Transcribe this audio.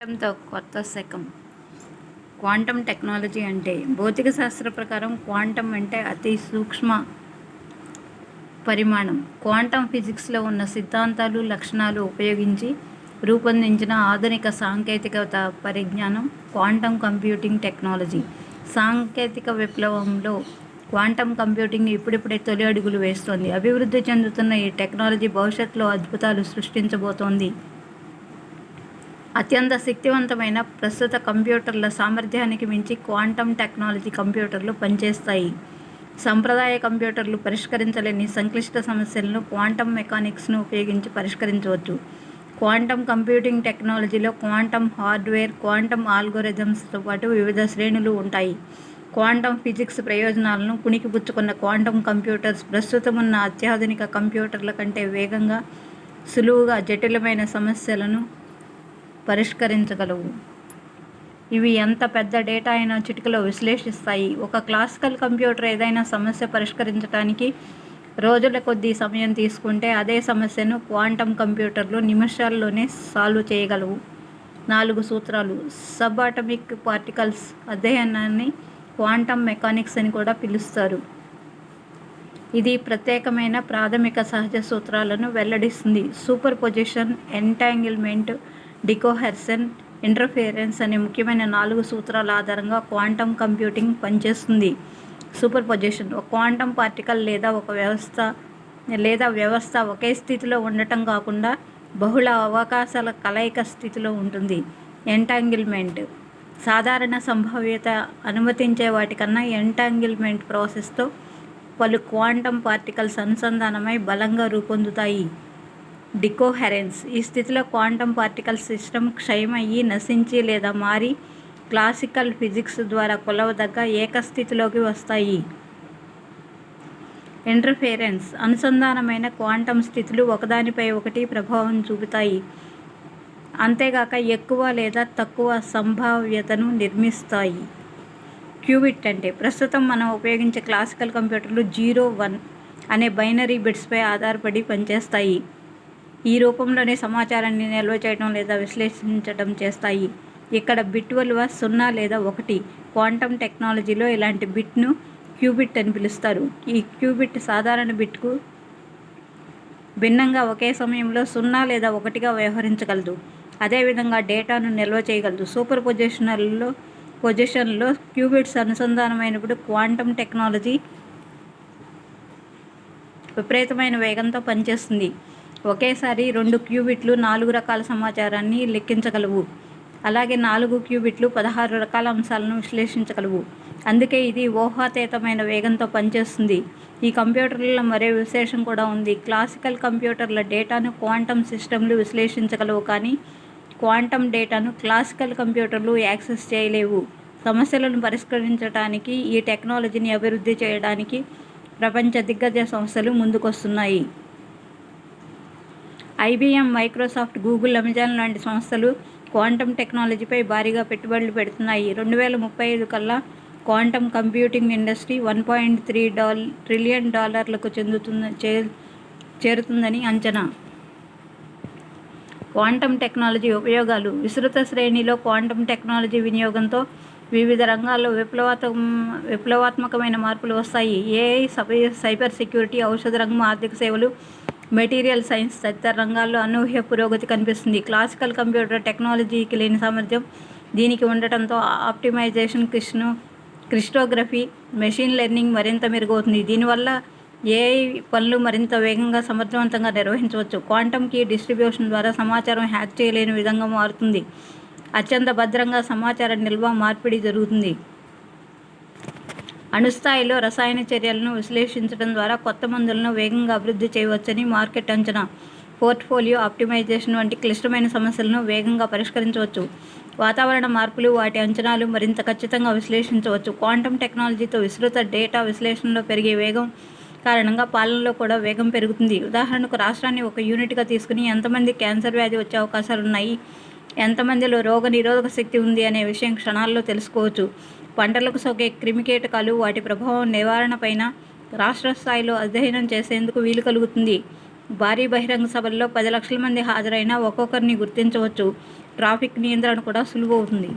క్వాంటంతో కొత్త శకం. Quantum technology అంటే భౌతిక శాస్త్ర ప్రకారం క్వాంటం అంటే అతి సూక్ష్మ పరిమాణం. క్వాంటం ఫిజిక్స్లో ఉన్న సిద్ధాంతాలు లక్షణాలు ఉపయోగించి రూపొందించిన ఆధునిక సాంకేతికత పరిజ్ఞానం క్వాంటం కంప్యూటింగ్ టెక్నాలజీ. సాంకేతిక విప్లవంలో క్వాంటం కంప్యూటింగ్ ఇప్పుడిప్పుడే తొలి అడుగులు వేస్తోంది. అభివృద్ధి చెందుతున్న ఈ టెక్నాలజీ భవిష్యత్తులో అద్భుతాలు సృష్టించబోతోంది. అత్యంత శక్తివంతమైన ప్రస్తుత కంప్యూటర్ల సామర్థ్యానికి మించి క్వాంటమ్ టెక్నాలజీ కంప్యూటర్లు పనిచేస్తాయి. సంప్రదాయ కంప్యూటర్లు పరిష్కరించలేని సంక్లిష్ట సమస్యలను క్వాంటం మెకానిక్స్ను ఉపయోగించి పరిష్కరించవచ్చు. క్వాంటమ్ కంప్యూటింగ్ టెక్నాలజీలో క్వాంటం హార్డ్వేర్ క్వాంటం ఆల్గోరిథమ్స్తో పాటు వివిధ శ్రేణులు ఉంటాయి. క్వాంటం ఫిజిక్స్ ప్రయోజనాలను పుణికిపుచ్చుకున్న క్వాంటం కంప్యూటర్స్ ప్రస్తుతం ఉన్న అత్యాధునిక కంప్యూటర్ల కంటే వేగంగా సులువుగా జటిలమైన సమస్యలను పరిష్కరించగలవు. ఇవి ఎంత పెద్ద డేటా అయినా చిటికలో విశ్లేషిస్తాయి. ఒక క్లాసికల్ కంప్యూటర్ ఏదైనా సమస్య పరిష్కరించడానికి రోజుల కొద్దీ సమయం తీసుకుంటే అదే సమస్యను క్వాంటం కంప్యూటర్లు నిమిషాల్లోనే సాల్వ్ చేయగలవు. నాలుగు సూత్రాలు. సబ్ అటమిక్ పార్టికల్స్ అధ్యయనాన్ని క్వాంటమ్ మెకానిక్స్ అని కూడా పిలుస్తారు. ఇది ప్రత్యేకమైన ప్రాథమిక సహజ సూత్రాలను వెల్లడిస్తుంది. Superposition entanglement decoherence interference అనే ముఖ్యమైన నాలుగు సూత్రాల ఆధారంగా క్వాంటం కంప్యూటింగ్ పనిచేస్తుంది. Superposition. ఒక క్వాంటం పార్టికల్ లేదా ఒక వ్యవస్థ లేదా వ్యవస్థ ఒకే స్థితిలో ఉండటం కాకుండా బహుళ అవకాశాల కలయిక స్థితిలో ఉంటుంది. ఎంటాంగిల్మెంట్. సాధారణ సంభావ్యత అనుమతించే వాటికన్నా ఎంటాంగిల్మెంట్ ప్రాసెస్తో పలు క్వాంటమ్ పార్టికల్స్ అనుసంధానమై బలంగా రూపొందుతాయి. డికోహెరెన్స్. ఈ స్థితిలో క్వాంటం పార్టికల్ సిస్టమ్ క్షయమయ్యి నశించి లేదా మారి క్లాసికల్ ఫిజిక్స్ ద్వారా కొలవదగ్గ ఏకస్థితిలోకి వస్తాయి. ఇంటర్ఫేరెన్స్. అనుసంధానమైన క్వాంటం స్థితులు ఒకదానిపై ఒకటి ప్రభావం చూపుతాయి. అంతేగాక ఎక్కువ లేదా తక్కువ సంభావ్యతను నిర్మిస్తాయి. క్యూబిట్ అంటే ప్రస్తుతం మనం ఉపయోగించే క్లాసికల్ కంప్యూటర్లు జీరో వన్ అనే బైనరీ బిట్స్పై ఆధారపడి పనిచేస్తాయి. ఈ రూపంలోనే సమాచారాన్ని నిల్వ చేయడం లేదా విశ్లేషించడం చేస్తాయి. ఇక్కడ బిట్ విలువ సున్నా లేదా ఒకటి. క్వాంటమ్ టెక్నాలజీలో ఇలాంటి బిట్ను క్యూబిట్ అని పిలుస్తారు. ఈ క్యూబిట్ సాధారణ బిట్కు భిన్నంగా ఒకే సమయంలో సున్నా లేదా ఒకటిగా వ్యవహరించగలదు. అదేవిధంగా డేటాను నిల్వ చేయగలదు. సూపర్ పొజిషనల్లో పొజిషన్లో క్యూబిట్స్ అనుసంధానమైనప్పుడు క్వాంటమ్ టెక్నాలజీ విపరీతమైన వేగంతో పనిచేస్తుంది. ఒకేసారి రెండు క్యూబిట్లు నాలుగు రకాల సమాచారాన్ని లెక్కించగలవు. అలాగే నాలుగు క్యూబిట్లు పదహారు రకాల అంశాలను విశ్లేషించగలవు. అందుకే ఇది ఊహాతీతమైన వేగంతో పనిచేస్తుంది. ఈ కంప్యూటర్లలో మరే విశేషం కూడా ఉంది. క్లాసికల్ కంప్యూటర్ల డేటాను క్వాంటమ్ సిస్టమ్లు విశ్లేషించగలవు కానీ క్వాంటమ్ డేటాను క్లాసికల్ కంప్యూటర్లు యాక్సెస్ చేయలేవు. సమస్యలను పరిష్కరించడానికి ఈ టెక్నాలజీని అభివృద్ధి చేయడానికి ప్రపంచ దిగ్గజ సంస్థలు ముందుకొస్తున్నాయి. ఐబీఎం మైక్రోసాఫ్ట్ గూగుల్ అమెజాన్ లాంటి సంస్థలు క్వాంటం టెక్నాలజీపై భారీగా పెట్టుబడులు పెడుతున్నాయి. రెండు వేల ముప్పై ఐదు కల్లా quantum computing industry one point three doll trillion డాలర్లకు చెందుతున్న చే చేరుతుందని అంచనా. క్వాంటం టెక్నాలజీ ఉపయోగాలు. విస్తృత శ్రేణిలో క్వాంటం టెక్నాలజీ వినియోగంతో వివిధ రంగాల్లో విప్లవాత్మ విప్లవాత్మకమైన మార్పులు వస్తాయి. ఏఐ సైబర్ సెక్యూరిటీ ఔషధ రంగం ఆర్థిక సేవలు మెటీరియల్ సైన్స్ తదితర రంగాల్లో అనూహ్య పురోగతి కనిపిస్తుంది. క్లాసికల్ కంప్యూటర్ టెక్నాలజీకి లేని సామర్థ్యం దీనికి ఉండటంతో ఆప్టిమైజేషన్ కృష్ణ క్రిస్టోగ్రఫీ మెషిన్ లెర్నింగ్ మరింత మెరుగవుతుంది. దీనివల్ల ఏఐ పనులు మరింత వేగంగా సమర్థవంతంగా నిర్వహించవచ్చు. క్వాంటమ్ కీ డిస్ట్రిబ్యూషన్ ద్వారా సమాచారం హ్యాక్ చేయలేని విధంగా మారుతుంది. అత్యంత భద్రంగా సమాచార నిల్వ మార్పిడి జరుగుతుంది. అణుస్థాయిలో రసాయన చర్యలను విశ్లేషించడం ద్వారా కొత్త మందులను వేగంగా అభివృద్ధి చేయవచ్చని మార్కెట్ అంచనా. పోర్ట్ఫోలియో ఆప్టిమైజేషన్ వంటి క్లిష్టమైన సమస్యలను వేగంగా పరిష్కరించవచ్చు. వాతావరణ మార్పులు వాటి అంచనాలు మరింత ఖచ్చితంగా విశ్లేషించవచ్చు. క్వాంటమ్ టెక్నాలజీతో విస్తృత డేటా విశ్లేషణలో పెరిగే వేగం కారణంగా పాలనలో కూడా వేగం పెరుగుతుంది. ఉదాహరణకు రాష్ట్రాన్ని ఒక యూనిట్గా తీసుకుని ఎంతమంది క్యాన్సర్ వ్యాధి వచ్చే అవకాశాలు ఉన్నాయి ఎంతమందిలో రోగ నిరోధక శక్తి ఉంది అనే విషయం క్షణాల్లో తెలుసుకోవచ్చు. పంటలకు సోకే క్రిమికీటకాలు వాటి ప్రభావం నివారణపైన రాష్ట్ర స్థాయిలో అధ్యయనం చేసేందుకు వీలు కలుగుతుంది. భారీ బహిరంగ సభల్లో పది లక్షల మంది హాజరైనా ఒక్కొక్కరిని గుర్తించవచ్చు. ట్రాఫిక్ నియంత్రణ కూడా సులువవుతుంది